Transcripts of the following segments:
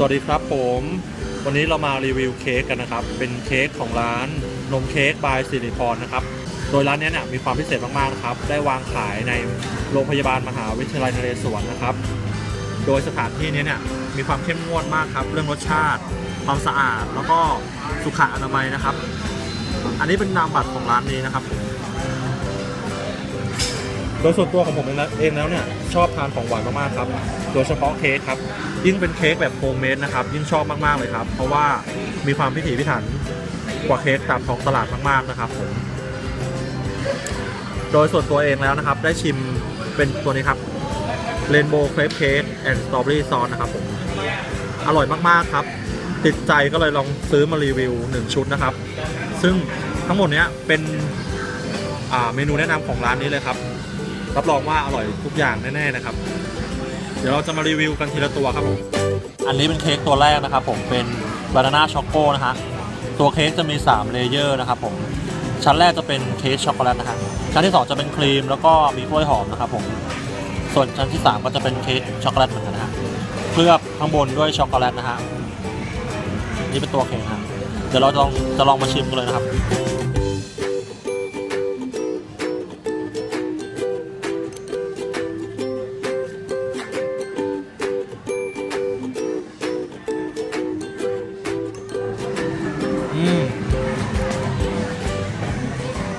สวัสดีครับผม วันนี้เรามารีวิวเค้กกันนะครับ เป็นเค้กของร้านนมเค้กบายสิริพรนะครับ โดยร้านนี้เนี่ยมีความพิเศษมากๆนะครับ ได้วางขายในโรงพยาบาลมหาวิทยาลัยนเรศวรนะครับ โดยสถานที่นี้เนี่ยมีความเข้มงวดมากครับ เรื่องรสชาติ ความสะอาด แล้วก็สุขอนามัยนะครับ อันนี้เป็นนามบัตรของร้านนี้นะครับ โดยส่วนตัวของผมเองแล้วเองแล้วเนี่ยชอบทานของหวานมากๆครับ โดยเฉพาะเค้กครับ ยิ่งเป็นเค้กแบบโฮมเมดนะครับ ยิ่งชอบมากๆเลยครับ เพราะว่ามีความพิถีพิถันกว่าเค้กตามท้องตลาดมากๆนะครับผม โดยส่วนตัวเองแล้วนะครับ ได้ชิมเป็นตัวนี้ครับเรนโบว์เครปเค้กแอนด์สตรอเบอรี่ซอสนะครับผมอร่อยมากๆครับ ติดใจก็เลยลองซื้อมารีวิว 1 ชุดนะครับ ซึ่งทั้งหมดนี้เป็นเมนูแนะนำของร้านนี้เลยครับ รับรองว่าอร่อยทุกอย่างแน่ๆนะครับ เดี๋ยวเราจะมารีวิวกันทีละตัวครับผมอันนี้เป็นเค้กตัวแรกนะครับผมเป็นบานาน่าช็อกโกนะฮะตัวเค้กจะมี 3 เลเยอร์นะครับผมชั้นแรกจะเป็นเค้กช็อกโกแลตนะฮะชั้นที่ 2 จะเป็นครีมแล้วก็มีกล้วยหอมนะครับผมส่วนชั้นที่ 3 ก็จะเป็นเค้กช็อกโกแลตเหมือนกันนะฮะเคลือบข้างบนด้วยช็อกโกแลตนะฮะนี่เป็นตัวเค้กฮะเดี๋ยวเราจะลองจะลองมาชิมกันเลยนะครับ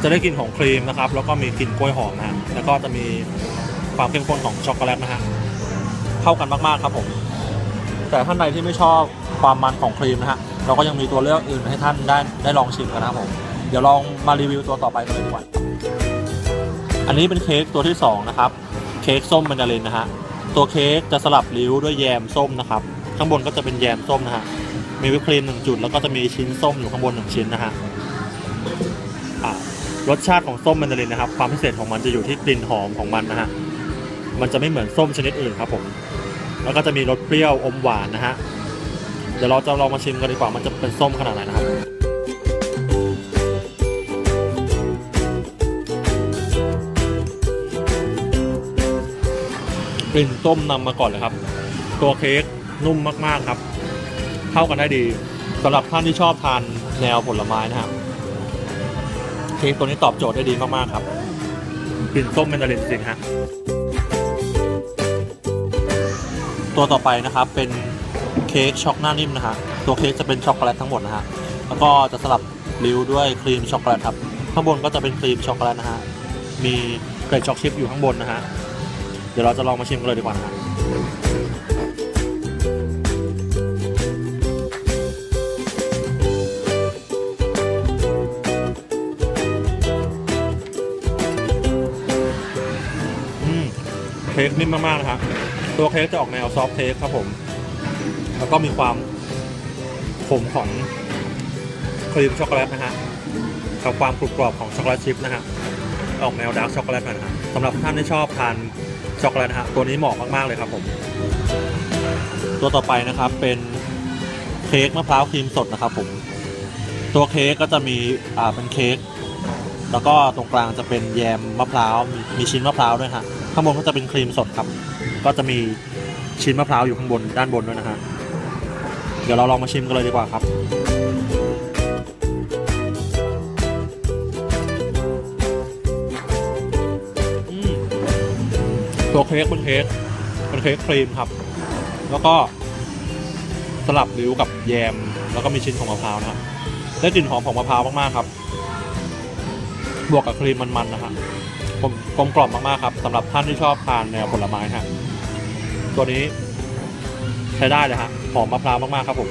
จะได้กลิ่นของครีมนะครับ แล้วก็มีกลิ่นกล้วยหอมนะฮะแล้วก็จะมีความเข้มข้นของช็อกโกแลตนะฮะเข้ากันมากๆครับผม แต่ท่านใดที่ไม่ชอบความมันของครีมนะฮะเราก็ยังมีตัวเลือกอื่นให้ท่านได้ได้ลองชิมกันนะครับผมเดี๋ยวลองมารีวิวตัวต่อไปกันเลยดีกว่าอันนี้เป็นเค้กตัวที่สองนะครับเค้กส้มแมนดารินนะฮะตัวเค้กจะสลับริ้วด้วยแยมส้มนะครับข้างบนก็จะเป็นแยมส้มนะฮะมีวิปครีมหนึ่งจุดแล้วก็จะมีชิ้นส้มอยู่ข้างบนหนึ่งชิ้นนะฮะ รสชาติของส้มแมนดารินนะครับ ความพิเศษของมันจะอยู่ที่กลิ่นหอมของมันนะฮะมันจะไม่เหมือนส้มชนิดอื่นครับผมแล้วก็จะมีรสเปรี้ยวอมหวานนะฮะเดี๋ยวเราจะลองมาชิมกันดีกว่ามันจะเป็นส้มขนาดไหนนะครับกลิ่นส้มนำมาก่อนเลยครับ ตัวเค้กนุ่มมากๆครับ เข้ากันได้ดีสำหรับท่านที่ชอบทานแนวผลไม้นะครับ เค้กตัวนี้ตอบโจทย์ได้ดีมากๆครับกลิ่นส้มแมนดารินจริงๆฮะตัวต่อไปนะครับเป็นเค้กช็อกหน้านิ่มนะฮะตัวเค้กจะเป็นช็อกโกแลตทั้งหมดนะฮะแล้วก็จะสลับริ้วด้วยครีมช็อกโกแลตครับข้างบนก็จะเป็นครีมช็อกโกแลตนะฮะมีเกล็ดช็อกชิพอยู่ข้างบนนะฮะเดี๋ยวเราจะลองมาชิมกันเลยดีกว่านะฮะ ค้กนิ่มมากๆนะครับตัวเค้กจะออกแนวซอฟต์เค้กครับผม แล้วก็มีความขมของครีมช็อกโกแลตนะฮะกับความกรุบกรอบของช็อกโกแลตชิพนะฮะออกแนวดาร์กช็อกโกแลตหน่อยนะสำหรับท่านที่ชอบทานช็อกโกแลตนะฮะตัวนี้เหมาะมากๆเลยครับผม ตัวต่อไปนะครับเป็นเค้กมะพร้าวครีมสดนะครับผมตัวเค้กก็จะมีอ่าเป็นเค้กแล้วก็ตรงกลางจะเป็นแยมมะพร้าวมีมีชิ้นมะพร้าวด้วยฮะ ข้างบนก็จะเป็นครีมสดครับ ก็จะมีชิ้นมะพร้าวอยู่ข้างบนด้านบนด้วยนะฮะ เดี๋ยวเราลองมาชิมกันเลยดีกว่าครับ ตัวเค้กเป็นเค้กเป็นเค้กครีมครับ แล้วก็สลับริ้วกับแยม แล้วก็มีชิ้นของมะพร้าวนะครับ ได้กลิ่นหอมของมะพร้าวมากๆครับ บวกกับครีมมันๆนะฮะ กลมกลมกล่อมมากๆครับสำหรับท่านที่ชอบทานแนวผลไม้ฮะตัวนี้ใช้ได้เลยฮะหอมมะพร้าวมากๆครับผม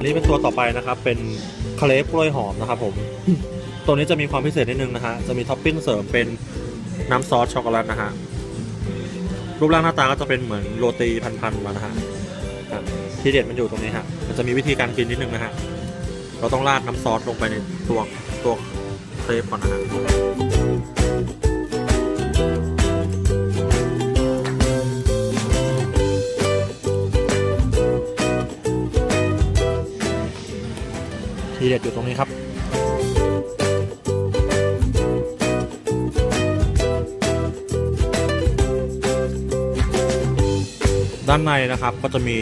นนี้เป็นตัวต่อไปนะครับ เป็นเครปกล้วยหอมนะครับ ผม ตัวนี้จะมีความพิเศษนิดนึงนะฮะจะมีท็อปปิ้งเสริมเป็นน้ำซอสช็อกโกแลตนะฮะรูปร่างหน้าตาก็จะเป็นเหมือนโรตีพันๆมานะฮะอะที่เด็ดมันอยู่ตรงนี้ฮะมันจะมีวิธีการกินนิดนึงนะฮะเราต้องราดน้ำซอสลงไปในตัวตัวเครปก่อนนะฮะ ทีเด็ดอยู่ตรงนี้ครับด้านในนะครับก็จะมี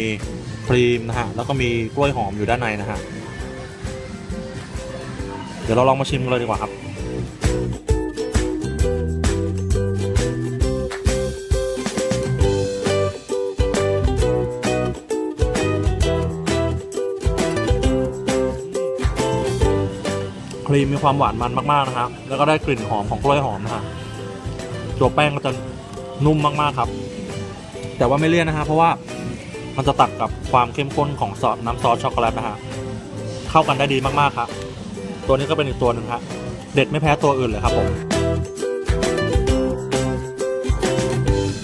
ครีมนะฮะแล้วก็มีกล้วยหอมอยู่ด้านในนะฮะเดี๋ยวเราลองมาชิมกันเลยดีกว่าครับ รีมมีความหวานมันมากๆนะครับแล้วก็ได้กลิ่นหอมของกล้วยหอมนะฮะตัวแป้งก็จะนุ่มมากๆครับ แต่ว่าไม่เลี่ยนนะฮะเพราะว่ามันจะตัดกับความเข้มข้นของซอสน้ำซอสช็อกโกแลตนะฮะเข้ากันได้ดีมากๆครับ ตัวนี้ก็เป็นอีกตัวหนึ่งครับเด็ดไม่แพ้ตัวอื่นเลยครับผม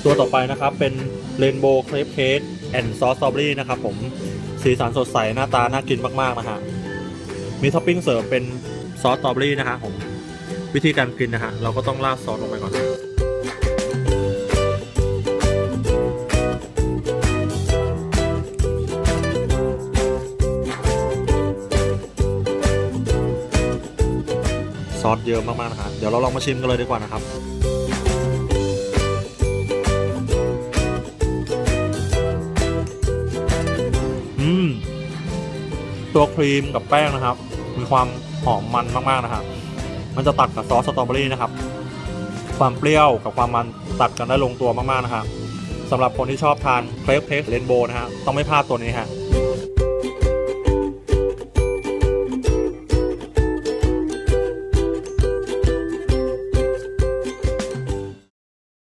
ตัวต่อไปนะครับเป็นเรนโบว์เครปเค้กแอนด์ซอสสตรอเบอรี่นะครับผมสีสันสดใสหน้าตาน่ากินมากๆนะฮะมีท็อปปิ้งเสริมเป็น ซอสสตรอเบอรี่นะฮะผมวิธีการกินนะฮะเราก็ต้องราดซอสลงไปก่อนซอสเยอะมากๆนะฮะเดี๋ยวเราลองมาชิมกันเลยดีกว่านะครับ อืม ตัวครีมกับแป้งนะครับ มีความ หอมมันมากๆนะครับ มันจะตัดกับซอสสตรอเบอรี่นะครับ ความเปรี้ยวกับความมันตัดกันได้ลงตัวมากๆนะครับสำหรับคนที่ชอบทานเครปเค้กเรนโบว์นะฮะต้องไม่พลาดตัวนี้ฮะ